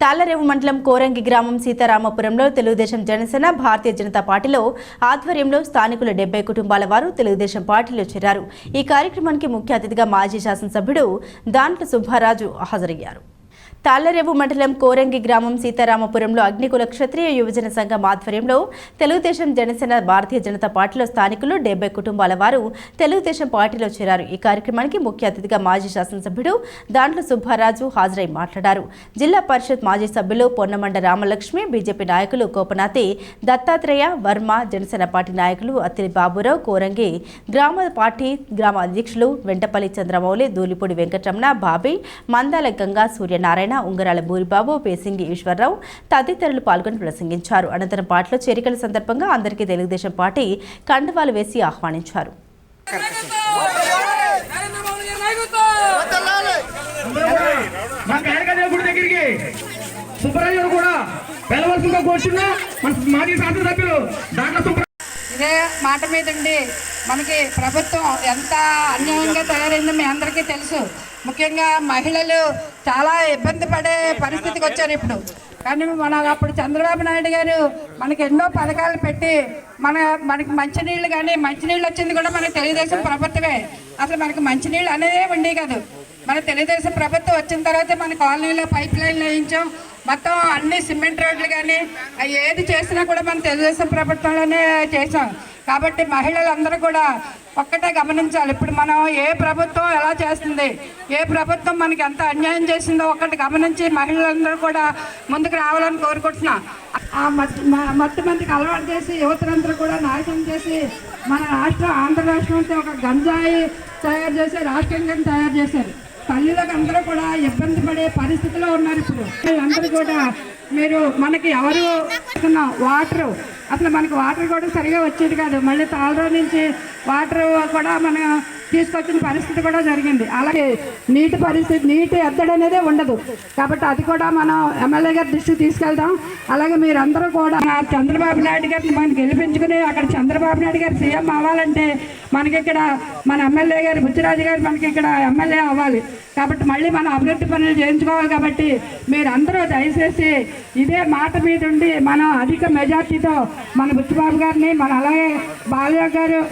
తాళ్ళరేవు మండలం కోరంగి గ్రామం సీతారామపురంలో తెలుగుదేశం జనసేన భారతీయ జనతా పార్టీలో ఆధ్వర్యంలో స్థానికుల డెబ్బై కుటుంబాల వారు తెలుగుదేశం పార్టీలో చేరారు. ఈ కార్యక్రమానికి ముఖ్య అతిథిగా మాజీ శాసనసభ్యుడు దాంట్ల సుబ్బారాజు హాజరయ్యారు. తాళ్ళరేవు మండలం కోరంగి గ్రామం సీతారామపురంలో అగ్నికుల క్షత్రియ యువజన సంఘం ఆధ్వర్యంలో తెలుగుదేశం జనసేన భారతీయ జనతా పార్టీలో స్థానికులు డెబ్బై కుటుంబాల వారు తెలుగుదేశం పార్టీలో చేరారు. ఈ కార్యక్రమానికి ముఖ్య అతిథిగా మాజీ శాసనసభ్యుడు దాంట్ల సుబ్బారాజు హాజరై మాట్లాడారు. జిల్లా పరిషత్ మాజీ సభ్యులు పొన్నమండ రామలక్ష్మి బీజేపీ నాయకులు కోపనాథి దత్తాత్రేయ వర్మ జనసేన పార్టీ నాయకులు అత్తిలి బాబురావు కోరంగి గ్రామ పార్టీ గ్రామ అధ్యక్షులు వెంటపల్లి చంద్రమౌళి దూలిపూడి వెంకటరమణ బాబీ మందాల గంగా సూర్యనారాయణ ఉంగరాల బూరిబాబు పేసింగి ఈశ్వరరావు తదితరులు పాల్గొని ప్రసంగించారు. అనంతరం పాటలో చేరికల సందర్భంగా అందరికీ తెలుగుదేశం పార్టీ కండువాలు వేసి ఆహ్వానించారు. దగ్గరికి సుబ్బరాజు కూడా వెళ్ళవలసిందిగా కోరుతున్నా మన మాజీ శాసనసభ్యులు దాంట్లో సుబ్బరాజు ఇదే మాట మీద ఉండి మనకి ప్రభుత్వం ఎంత అన్యాయంగా తయారైందో మీ అందరికీ తెలుసు. ముఖ్యంగా మహిళలు చాలా ఇబ్బంది పడే పరిస్థితికి వచ్చారు ఇప్పుడు. కానీ మన అప్పుడు చంద్రబాబు నాయుడు గారు మనకి ఎన్నో పథకాలు పెట్టి మన మనకి మంచినీళ్ళు కానీ మంచినీళ్ళు వచ్చింది కూడా మనకి తెలుగుదేశం ప్రభుత్వమే. అసలు మనకి మంచినీళ్ళు అనేదే ఉండే కాదు. మన తెలుగుదేశం ప్రభుత్వం వచ్చిన తర్వాత మన కాలనీలో పైప్ లైన్లు వేయించాం. మొత్తం అన్ని సిమెంట్ రోడ్లు కానీ ఏది చేసినా కూడా మనం తెలుగుదేశం ప్రభుత్వంలోనే చేసాం కాబట్టి మహిళలందరూ కూడా ఒక్కటే గమనించాలి. ఇప్పుడు మనం ఏ ప్రభుత్వం ఎలా చేస్తుంది ఏ ప్రభుత్వం మనకి ఎంత అన్యాయం చేసిందో ఒక్కటి గమనించి మహిళలందరూ కూడా ముందుకు రావాలని కోరుకుంటున్నాం. ఆ మట్టి మందికి అలవాటు చేసి యువతలందరూ కూడా నాశనం చేసి మన రాష్ట్రం ఆంధ్ర రాష్ట్రం అంటే ఒక గంజాయి తయారు చేసి రాష్ట్రంగా తయారు చేశారు. తల్లులకు అందరూ కూడా ఇబ్బంది పడే పరిస్థితిలో ఉన్నారు ఇప్పుడు. అందరూ కూడా మీరు మనకి ఎవరు వాటర్. అసలు మనకి వాటర్ కూడా సరిగా వచ్చేది కాదు. మళ్ళీ తాళ్ళ నుంచి వాటర్ కూడా మన తీసుకొచ్చిన పరిస్థితి కూడా జరిగింది. అలాగే నీటి పరిస్థితి నీటి ఎద్దడి అనేది ఉండదు. కాబట్టి అది కూడా మనం ఎమ్మెల్యే గారి దృష్టికి తీసుకెళ్దాం. అలాగే మీరందరూ కూడా చంద్రబాబు నాయుడు గారిని మనం గెలిపించుకుని అక్కడ చంద్రబాబు నాయుడు గారు సీఎం అవ్వాలంటే మనకి ఇక్కడ మన ఎమ్మెల్యే గారు బుచ్చిరాజు గారు మనకి ఇక్కడ ఎమ్మెల్యే అవ్వాలి. కాబట్టి మళ్ళీ మనం అభివృద్ధి పనులు చేయించుకోవాలి కాబట్టి మీరందరూ దయచేసి ఇదే మాట మీద ఉండి మనం అధిక మెజార్టీతో మన బుచ్చిబాబు గారిని మన అలాగే బాలయ్య గారు